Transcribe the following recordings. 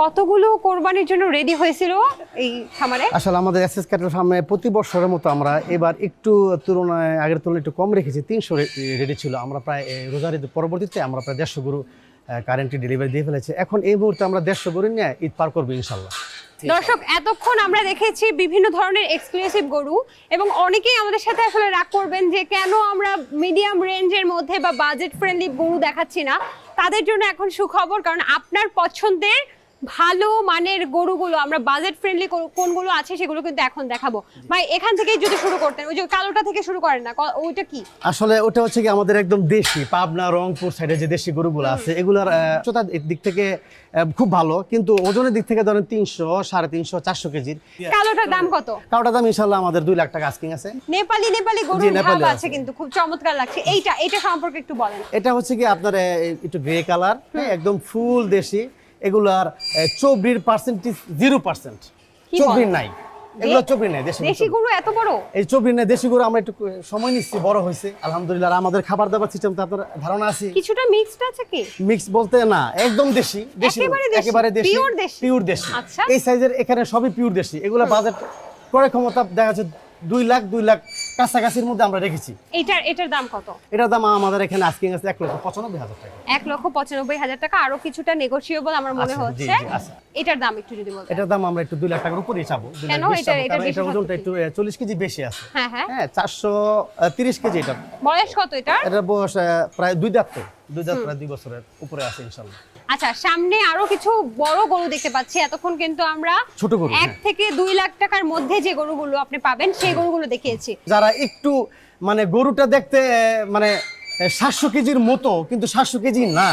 কতগুলো কোরবানির জন্য রেডি হয়েছিল এই খামারে? আসলে আমাদের এসএস ক্যাটেল ফার্মে প্রতি বছরের মতো আমরা এবার একটু তুলনায় আগের তুলনায় একটু কম রেখেছি তিনশো রেডি ছিল। আমরা প্রায় রোজার ঈদের পরবর্তীতে আমরা প্রায় দেড়শো গরু কারেন্টলি ডেলিভারি দিয়ে ফেলেছি। এখন এই মুহূর্তে আমরা দেড়শো গরু নিয়ে ঈদ পার করব ইনশাল্লাহ। দর্শক এতক্ষণ আমরা দেখেছি বিভিন্ন ধরনের এক্সক্লুসিভ গরু এবং অনেকেই আমাদের সাথে আসলে রাগ করবেন যে কেন আমরা মিডিয়াম রেঞ্জের মধ্যে বা বাজেট ফ্রেন্ডলি গরু দেখাচ্ছি না। তাদের জন্য এখন সুখবর কারণ আপনার পছন্দের ভালো মানের গরুগুলো আমরা বাজেট ফ্রেন্ডলি কোনগুলো আছে সেগুলো কিন্তু এখন দেখাবো। ভাই এখান থেকেই যদি শুরু করতেন ওই যে কালোটা থেকে শুরু করেন না ওইটা কি? আসলে ওটা হচ্ছে কি আমাদের একদম দেশি পাবনা রংপুর সাইডে যে দেশি গরুগুলো আছে এগুলোর উচ্চতার দিক থেকে খুব ভালো কিন্তু ওজনের দিক থেকে ধরেন তিনশো সাড়ে তিনশো চারশো কেজির কালোটার দাম কত? কাউটা দাম ইনশাল্লাহ আমাদের দুই লাখ টাকা আস্কিং আছে। নেপালি নেপালি জি, গরুর ভাব আছে। আছে। কিন্তু খুব চমৎকার লাগছে। এইটা এটা সম্পর্কে একটু বলেন। এটা হচ্ছে কি আপনার একটু গ্রে কালার একদম ফুল দেশি। এগুলার চব্বির পার্সেন্টেজ জিরো পার্সেন্ট চব্বির নাই। এগুলো চব্বির নাই দেশি দেশি গরু এত বড়? এই চব্বির নাই দেশি গরু আমরা একটু সময় নিচ্ছি বড় হয়েছে। আলহামদুলিল্লাহ আমাদের খাবার দাবার সিস্টেম তো আপনার ধারণা আছে? কিছুটা মিক্সড আছে কি? মিক্স বলতে না একদম দেশি দেশি একেবারে দেশি, একেবারে দেশি পিওর দেশি। আচ্ছা। এই সাইজের এখানে সবই পিওর দেশি। এগুলো বাজেট ক্রয় ক্ষমতা দেখা যাচ্ছে দুই লাখ দুই লাখ কাছাকাছির মধ্যে আমরা রেখেছি। এটার এটার দাম কত? এটার দাম আমাদের এখানে আছে এক লক্ষ পঁচানব্বই হাজার টাকা। এক লক্ষ পঁচানব্বই হাজার টাকা আরও কিছুটা আমার মনে হচ্ছে। এটার দাম একটু যদি এটার দাম আমরা একটু দুই লাখ টাকার উপরেই চাবো কেন? এটা- ওজনটা একটু চল্লিশ কেজি বেশি আছে। হ্যাঁ হ্যাঁ। হ্যাঁ চারশো তিরিশ কেজি এটা। বয়স কত এটার? এটার বয়স প্রায় দুই দাঁত তো দুই দাঁত প্রায় দুই বছরের উপরে আছে ইনশাল্লাহ। আচ্ছা সামনে আরও কিছু বড় গরু দেখতে পাচ্ছি। এতক্ষণ কিন্তু আমরা ছোট গরু, এক হ্যাঁ। থেকে দুই লাখ টাকার মধ্যে যে গরুগুলো আপনি পাবেন সেই গরুগুলো দেখিয়েছি। যারা একটু মানে গরুটা দেখতে মানে সাতশো কেজির মতো কিন্তু সাতশো কেজি না।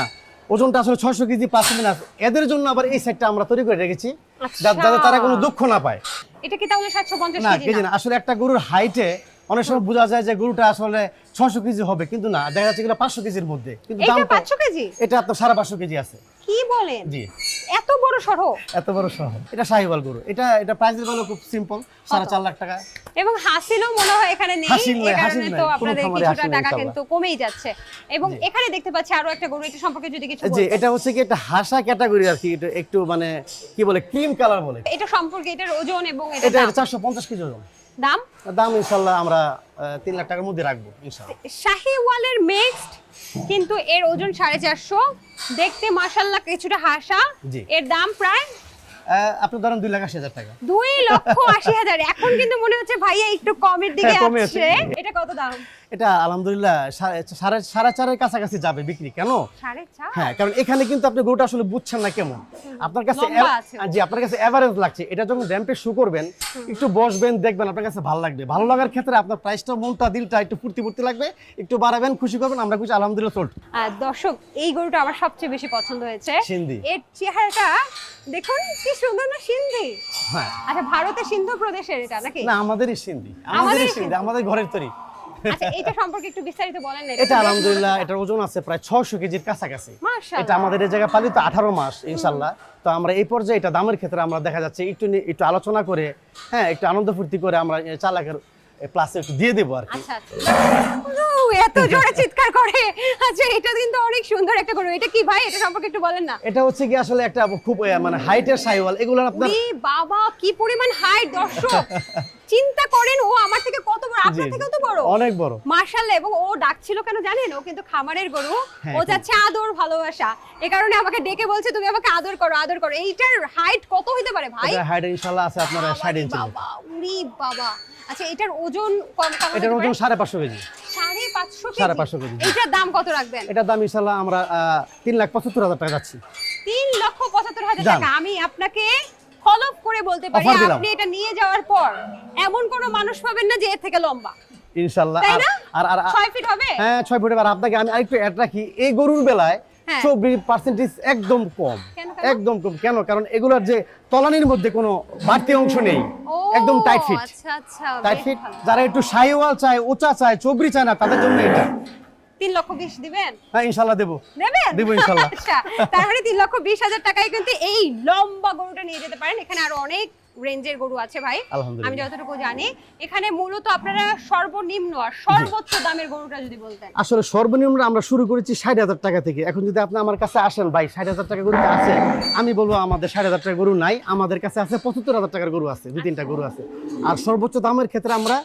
ওজনটা আসলে ছয়শো কেজি পাঁচ মাইনাস এদের জন্য আবার এই সেটটা আমরা তৈরি করে রেখেছি আচ্ছা। যাতে তারা কোনো দুঃখ না পায়। এটা কি তাহলে সাতশো পঞ্চাশ না কেজি না? আসলে একটা গরুর হাইটে অনেক সময় বোঝা যায় যে গরুটা আসলে ছশো কেজি হবে কিন্তু না দেখা যাচ্ছে এগুলো পাঁচশো কেজির মধ্যে। কিন্তু এটা পাঁচশো কেজি? এটা আপনার সাড়ে পাঁচশো কেজি আছে। কি বলেন? জি। এত বড় সরো এত বড় শহর। এটা শাহিওয়াল গরু। এটা এটা প্রাইসের বলো খুব সিম্পল সাড়ে চার লাখ টাকা। এবং হাসিলও মনে হয় এখানে নেই হাসিল নাই, কারণে তো আপনাদের কিছুটা টাকা কিন্তু কমেই যাচ্ছে। এবং এখানে দেখতে পাচ্ছি আরও একটা গরু এটা সম্পর্কে যদি কিছু জি এটা হচ্ছে কি একটা হাসা ক্যাটাগরি আর কি এটা একটু মানে কি বলে ক্রিম কালার বলে। এটা সম্পর্কে এটার ওজন এবং এটা দাম। চারশো পঞ্চাশ কেজি ওজন। দাম? দাম ইনশাল্লাহ আমরা তিন লাখ টাকার মধ্যে রাখব শাহি ওয়ালের মিক্সড কিন্তু এর ওজন সাড়ে চারশো। দেখতে মাসাল্লাহ কিছুটা হাসা। এর দাম প্রায়? আপনি ধরেন দুই লাখ আশি হাজার টাকা। দুই লক্ষ আশি হাজার। এখন কিন্তু মনে হচ্ছে ভাইয়া একটু কমের দিকে আসছে। এটা কত দাম? এটা আলহামদুলিল্লাহ সাড়ে- সাড়ে চারের কাছাকাছি যাবে বিক্রি কেন? হ্যাঁ কারণ এখানে কিন্তু আপনি গরুটা আসলে বুঝছেন না কেমন। আপনার কাছে। জি আপনার কাছে এভারেজ লাগছে। এটা যখন র্যাম্পে শু করবেন একটু বসবেন দেখবেন আপনার কাছে ভালো লাগবে। ভালো লাগার ক্ষেত্রে আপনার প্রাইসটা মনটা দিলটা একটু ফুর্তি ফুর্তি লাগবে। একটু বাড়াবেন খুশি করবেন আমরা খুশি আলহামদুলিল্লাহ চলছে দর্শক এই গরুটা আমার সবচেয়ে বেশি পছন্দ হয়েছে। সিন্ধি। এর চেহারাটা দেখুন কি সুন্দর না সিন্ধি? হ্যাঁ। আচ্ছা ভারতের সিন্ধু প্রদেশের এটা নাকি? না আমাদেরই সিন্ধি। আমাদেরই। সিন্ধি। আমাদের ঘরের তৈরি। আচ্ছা এটা সম্পর্কে একটু বিস্তারিত বলেন না এটা আলহামদুলিল্লাহ এটার ওজন আছে প্রায় ছশো কেজির কাছাকাছি। এটা আমাদের এই জায়গায় পালিত আঠারো মাস ইনশাল্লাহ তো আমরা এই পর্যায়ে এটা দামের ক্ষেত্রে আমরা দেখা যাচ্ছে একটু একটু আলোচনা করে হ্যাঁ একটু আনন্দ ফুর্তি করে আমরা লাখের প্লাসে একটু দিয়ে দেবো আর কি। আচ্ছা আচ্ছা। এত জোরে চিৎকার করে। আচ্ছা এটা কিন্তু অনেক সুন্দর একটা গরু। এটা কি ভাই? এটা সম্পর্কে একটু বলেন না। এটা হচ্ছে কি আসলে একটা খুব মানে হাইটের সাইওয়াল। এগুলো আপনার বাবা কি পরিমাণ হাইট দর্শক। চিন্তা করেন ও আমার থেকে আপনার থেকেও তো বড়। অনেক বড়। এবং ও ডাকছিল কেন জানেন? ও কিন্তু খামারের গরু। হ্যাঁ, ও চাচ্ছে আদর ভালোবাসা। এ কারণে আমাকে ডেকে বলছে তুমি আমাকে আদর করো আদর করো। এইটার হাইট কত হইতে পারে ভাই? এটা হাইট ইনশাল্লাহ আছে আপনার ষাট বাবারে ইঞ্চি বাবা উরি বাবা। আচ্ছা এটার ওজন কম কম এটার ওজন সাড়ে পাঁচশো কেজি। সাড়ে পাঁচশো সাড়ে পাঁচশো কেজি, জি। এইটার দাম কত রাখবেন? এটার দাম ইনশাল্লাহ আমরা আহ, তিন লাখ পঁচাত্তর হাজার টাকা যাচ্ছি। তিন লক্ষ পঁচাত্তর হাজার যান। টাকা। আমি আপনাকে ফলো করে বলতে পারি Offer দিলাম। আপনি এটা নিয়ে যাওয়ার পর এমন কোনো মানুষ পাবেন না যে এর থেকে লম্বা। ইনশাল্লাহ। তাই আর- না? আর আর আর- ছয় ফিট হবে? হ্যাঁ ছয় ফুটের আর আপনাকে আমি আরেকটু অ্যাড রাখি এই গরুর বেলায় হ্যাঁ। চব্বিশ পার্সেন্টেজ একদম কম। কেন, কেন? একদম কম। কেন? কারণ এগুলোর যে তলানির মধ্যে কোনো বাড়তি অংশ নেই। ও, একদম টাইট ফিট আচ্ছা আচ্ছা টাইট বেশ ফিট ভালো। যারা একটু সাইওয়াল চায় উঁচা চায় চবরি চায় না তাদের জন্য এটা। তিন লক্ষ বিশ দিবেন? হ্যাঁ ইনশাল্লাহ দেবো। নেবেন দেবো ইনশাল্লাহ। আচ্ছা তার মানে তিন লক্ষ বিশ হাজার টাকায় কিন্তু এই লম্বা গরুটা নিয়ে যেতে পারেন। এখানে আরও অনেক রেঞ্জের গরু আছে ভাই। আমি যতটুকু জানি এখানে মূলত আপনারা সর্বনিম্ন আর সর্বোচ্চ দামের গরুটা যদি বলতেন। আসলে সর্বনিম্ন আমরা শুরু করেছি ষাট হাজার টাকা থেকে। এখন যদি আপনি আমার কাছে আসেন ভাই ষাট হাজার টাকা গরু আছে আমি বলব আমাদের ষাট হাজার টাকা গরু নাই আমাদের কাছে আছে পঁচাত্তর হাজার টাকার গরু আছে দুই তিনটা গরু আছে। আর সর্বোচ্চ দামের ক্ষেত্রে আমরা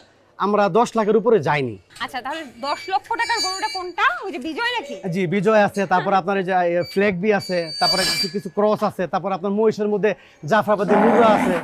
আমরা দশ লাখের উপরে যাইনি। আচ্ছা তাহলে দশ লক্ষ টাকার গরুটা কোনটা? ওই যে বিজয় নাকি? জি বিজয় আছে তারপর আপনার এই যে ফ্ল্যাগ বি আছে তারপরে কিছু কিছু ক্রস আছে তারপর আপনার মহিষের মধ্যে জাফরাবাদী মুগা আছে।